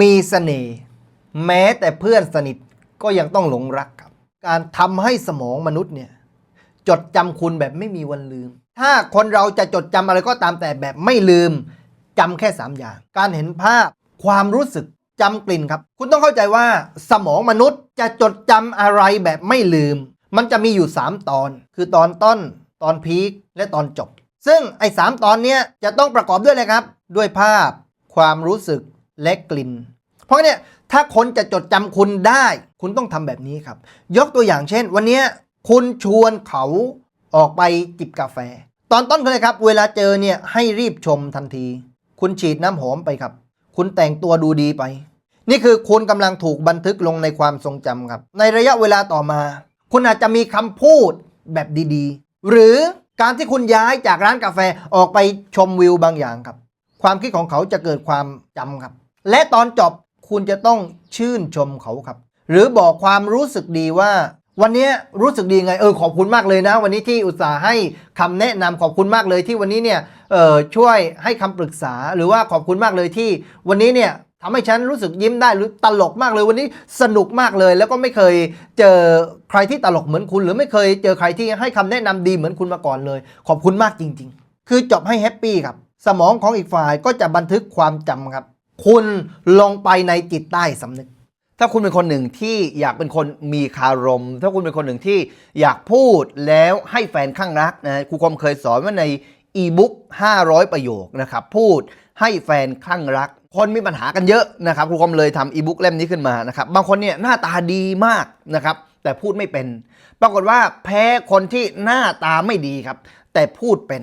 มีเสน่ห์แม้แต่เพื่อนสนิทก็ยังต้องหลงรักครับ การทำให้สมองมนุษย์เนี่ยจดจำคุณแบบไม่มีวันลืม ถ้าคนเราจะจดจำอะไรก็ตามแต่แบบไม่ลืมจำแค่ 3 อย่าง การเห็นภาพความรู้สึกจำกลิ่นครับ คุณต้องเข้าใจว่าสมองมนุษย์จะจดจำอะไรแบบไม่ลืม มันจะมีอยู่ 3 ตอน คือตอนต้น ตอนพีคและตอนจบ ซึ่งไอ้สามตอนเนี้ยจะต้องประกอบด้วยอะไรครับ ด้วยภาพ ความรู้สึก และกลิ่น เพราะเนี่ยถ้าคนจะจดจำคุณได้ คุณต้องทำแบบนี้ครับ ยกตัวอย่างเช่น วันนี้คุณชวนเขาออกไปจิบกาแฟ ตอนต้นเลยครับ เวลาเจอเนี่ยให้รีบชมทันที คุณฉีดน้ำหอมไปครับ คุณแต่งตัวดูดีไป นี่คือคุณกำลังถูกบันทึกลงในความทรงจำครับ ในระยะเวลาต่อมา คุณอาจจะมีคำพูดแบบดีๆ หรือการที่คุณย้ายจากร้านกาแฟออกไปชมวิวบางอย่างครับ ความคิดของเขาจะเกิดความจำครับ และตอนจบคุณจะต้องชื่นชมเขาครับ หรือบอกความรู้สึกดีว่า วันนี้รู้สึกดีไงเออขอบคุณมากเลยนะ วันนี้ที่อุตส่าห์ให้คำแนะนำขอบคุณมากเลยที่วันนี้เนี่ยเออช่วยให้คำปรึกษาหรือว่าขอบคุณมากเลยที่ วันนี้เนี่ยทำให้ฉันรู้สึกยิ้มได้หรือตลกมากเลยวันนี้สนุกมากเลย แล้วก็ไม่เคยเจอใครที่ตลกเหมือนคุณ หรือไม่เคยเจอใครที่ให้คำแนะนำดีเหมือนคุณมาก่อนเลย ขอบคุณมากจริง ๆ คือจบให้แฮปปี้ครับ สมองของอีกฝ่ายก็จะบันทึกความจำครับ คุณลงไปในจิตใต้สำนึก ถ้าคุณเป็นคนหนึ่งที่อยากเป็นคนมีคารม ถ้าคุณเป็นคนหนึ่งที่อยากพูดแล้วให้แฟนข้างรักนะครูคมเคยสอนว่าในอีบุ๊ก500 ประโยคนะครับ พูดให้แฟนข้างรัก คนมีปัญหากันเยอะนะครับครูคมเลยทำอีบุ๊กเล่มนี้ขึ้นมานะครับ บางคนเนี่ยหน้าตาดีมากนะครับ แต่พูดไม่เป็น ปรากฏว่าแพ้คนที่หน้าตาไม่ดีครับ แต่พูดเป็น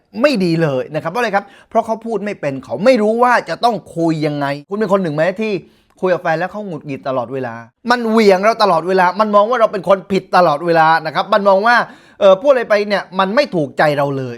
ไม่ดีเลยนะครับเพราะอะไรครับ เพราะเขาพูดไม่เป็นเขาไม่รู้ว่าจะต้องคุยยังไง คุณเป็นคนหนึ่งไหมที่คุยกับแฟนแล้วเขาหงุดหงิดตลอดเวลา มันเหวี่ยงเราตลอดเวลา มันมองว่าเราเป็นคนผิดตลอดเวลานะครับ มันมองว่าเออพูดอะไรไปเนี่ยมันไม่ถูกใจเราเลย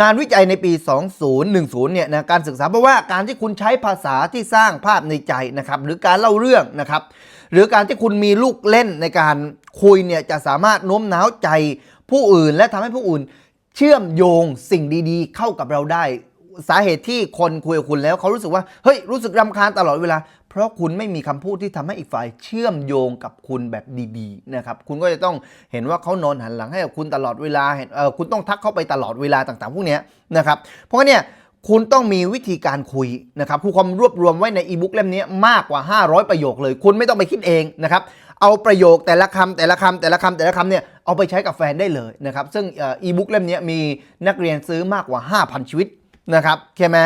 งานวิจัยในปี 2010 เนี่ยนะการศึกษาเพราะว่าการที่คุณใช้ภาษาที่สร้างภาพในใจนะครับหรือการเล่าเรื่องนะครับหรือการที่คุณมีลูกเล่นในการคุยเนี่ยจะสามารถโน้มน้าวใจผู้อื่น และทำให้ผู้อื่น เชื่อมโยงสิ่งดีๆ เข้ากับเราได้ สาเหตุที่คนคุยกับคุณแล้วเขารู้สึกว่าเฮ้ยรู้สึกรำคาญตลอดเวลา เพราะคุณไม่มีคำพูดที่ทำให้อีกฝ่ายเชื่อมโยงกับคุณแบบดีๆนะครับคุณก็จะต้องเห็นว่าเขานอนหันหลังให้กับคุณตลอดเวลาเห็นเออคุณต้องทักเข้าไปตลอดเวลาต่างๆ พวกนี้นะครับเพราะเนี่ยคุณต้องมีวิธีการคุยนะครับครูคอมรวบรวมไว้ในอีบุ๊กเล่มนี้มากกว่า 500 ประโยคเลย คุณไม่ต้องไปคิดเองนะครับ เอาประโยคแต่ละคำแต่ละคำแต่ละคำแต่ละคำเนี่ยเอาไปใช้กับแฟนได้เลยนะครับ ซึ่งอีบุ๊กเล่มนี้มีนักเรียนซื้อมากกว่า 5,000 ชีวิตนะครับใช่ไหม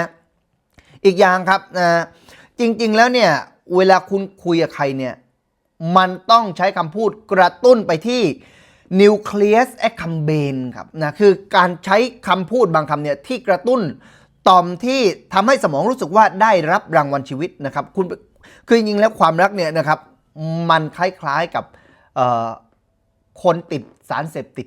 อีกอย่างครับนะ จริง ๆ แล้วเนี่ยเวลาคุณคุยกับใครเนี่ยมันต้องใช้คำพูดกระตุ้นไปที่ nucleus accumbens ครับนะคือการใช้คำพูดบางคำเนี่ยที่กระตุ้นต่อมที่ทำให้สมองรู้สึกว่าได้รับรางวัลชีวิตนะครับคุณคือจริงๆแล้วความรักเนี่ยนะครับมันคล้ายๆกับคนติดสารเสพติด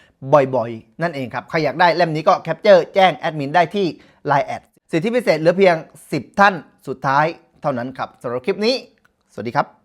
บ่อยๆ นั่นเองครับ ใครอยากได้เล่มนี้ก็แคปเจอร์แจ้งแอดมินได้ที่ Line แอดสิทธิพิเศษเหลือเพียง 10 ท่านสุดท้ายเท่านั้นครับสำหรับคลิปนี้ สวัสดีครับ